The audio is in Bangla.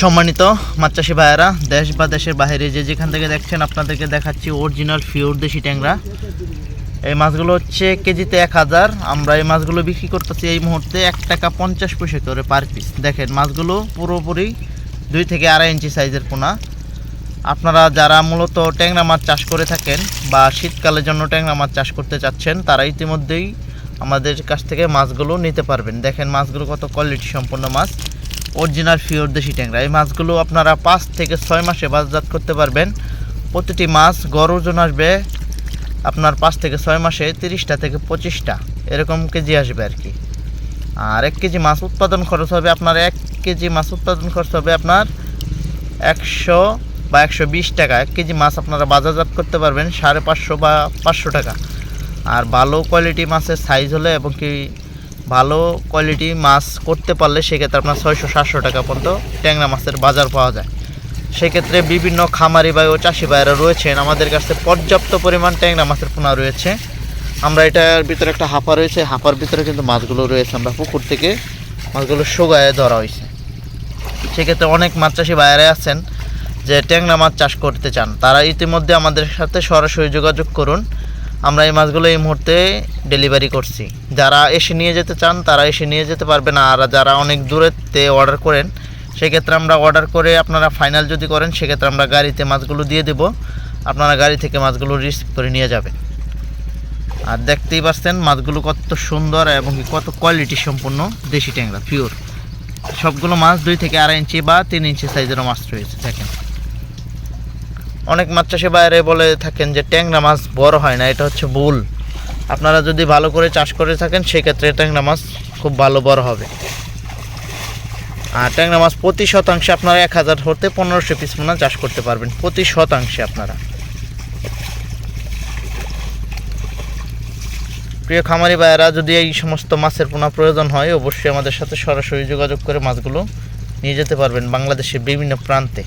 সম্মানিত মাছ চাষি ভাইয়েরা, দেশ বা দেশের বাইরে যে যেখান থেকে দেখছেন আপনাদেরকে দেখাচ্ছি অরিজিনাল ফিওর দেশি ট্যাংরা। এই মাছগুলো হচ্ছে কেজিতে এক হাজার। আমরা এই মাছগুলো বিক্রি করতেছি এই মুহূর্তে এক টাকা পঞ্চাশ পয়সা করে পার পিস দেখেন, মাছগুলো পুরোপুরি দুই থেকে আড়াই ইঞ্চি সাইজের পোনা। আপনারা যারা মূলত ট্যাংরা মাছ চাষ করে থাকেন বা শীতকালের জন্য ট্যাংরা মাছ চাষ করতে চাচ্ছেন, তারা ইতিমধ্যেই আমাদের কাছ থেকে মাছগুলো নিতে পারবেন। দেখেন মাছগুলো কত কোয়ালিটি সম্পন্ন মাছ। অরিজিনাল ফিওর দেশি ট্যাংরা। এই মাছগুলো আপনারা পাঁচ থেকে ছয় মাসে বাজারজাত করতে পারবেন। প্রতিটি মাছ গড় ওজন আসবে আপনার পাঁচ থেকে ছয় মাসে তিরিশটা থেকে পঁচিশটা। এরকম কেজি আসবে আর কি। আর এক কেজি মাছ উৎপাদন খরচ হবে আপনার এক কেজি মাছ উৎপাদন খরচ হবে আপনার একশো বা একশো বিশ টাকা। এক কেজি মাছ আপনারা বাজারজাত করতে পারবেন সাড়ে পাঁচশো বা পাঁচশো টাকা। আর ভালো কোয়ালিটি মাছের সাইজ হলে এবং কি ভালো কোয়ালিটি মাছ করতে পারলে সেক্ষেত্রে আপনার ছয়শো, সাতশো টাকা পর্যন্ত ট্যাংরা মাছের বাজার পাওয়া যায়। সেক্ষেত্রে বিভিন্ন খামারি ভাই ও চাষি ভাইয়েরা রয়েছেন। আমাদের কাছে পর্যাপ্ত পরিমাণ ট্যাংরা মাছের পোনা রয়েছে। আমরা এটার ভিতরে একটা হাঁপা রয়েছে। হাঁপার ভিতরে কিন্তু মাছগুলো রয়েছে। আমরা পুকুর থেকে মাছগুলো শোগায় ধরা হয়েছে। সেক্ষেত্রে অনেক মাছ চাষি ভাইয়েরাই আছেন যে ট্যাংরা মাছ চাষ করতে চান। তারা ইতিমধ্যে আমাদের সাথে সরাসরি যোগাযোগ করুন। আমরা এই মাছগুলো এই মুহূর্তে ডেলিভারি করছি। যারা এসে নিয়ে যেতে চান, তারা এসে নিয়ে যেতে পারবে না। আর যারা অনেক দূরেতে অর্ডার করেন, সেক্ষেত্রে আমরা অর্ডার করে আপনারা ফাইনাল যদি করেন, সেক্ষেত্রে আমরা গাড়িতে মাছগুলো দিয়ে দেব। আপনারা গাড়ি থেকে মাছগুলো রিসিভ করে নিয়ে যাবেন। আর দেখতেই পাচ্ছেন, মাছগুলো কত সুন্দর এবং কত কোয়ালিটি সম্পূর্ণ দেশি ট্যাংরা পিওর সবগুলো মাছ দুই থেকে আড়াই ইঞ্চি বা তিন ইঞ্চি সাইজেরও মাছ রয়েছে, দেখেন। অনেক মাছ চাষি বাইরে বলে থাকেন যে ট্যাংরা মাছ বড় হয় না, এটা হচ্ছে ভুল। আপনারা যদি ভালো করে চাষ করে থাকেন, সেক্ষেত্রে ট্যাংরা মাছ খুব ভালো বড় হবে। আর ট্যাংরা মাছ প্রতি শতাংশে আপনারা এক হাজার হতে পনেরোশো পিস মোনা চাষ করতে পারবেন, প্রতি শতাংশে আপনারা। প্রিয় খামারি ভাইয়েরা, যদি এই সমস্ত মাছের পোনা প্রয়োজন হয়, অবশ্যই আমাদের সাথে সরাসরি যোগাযোগ করে মাছগুলো নিয়ে যেতে পারবেন বাংলাদেশের বিভিন্ন প্রান্তে।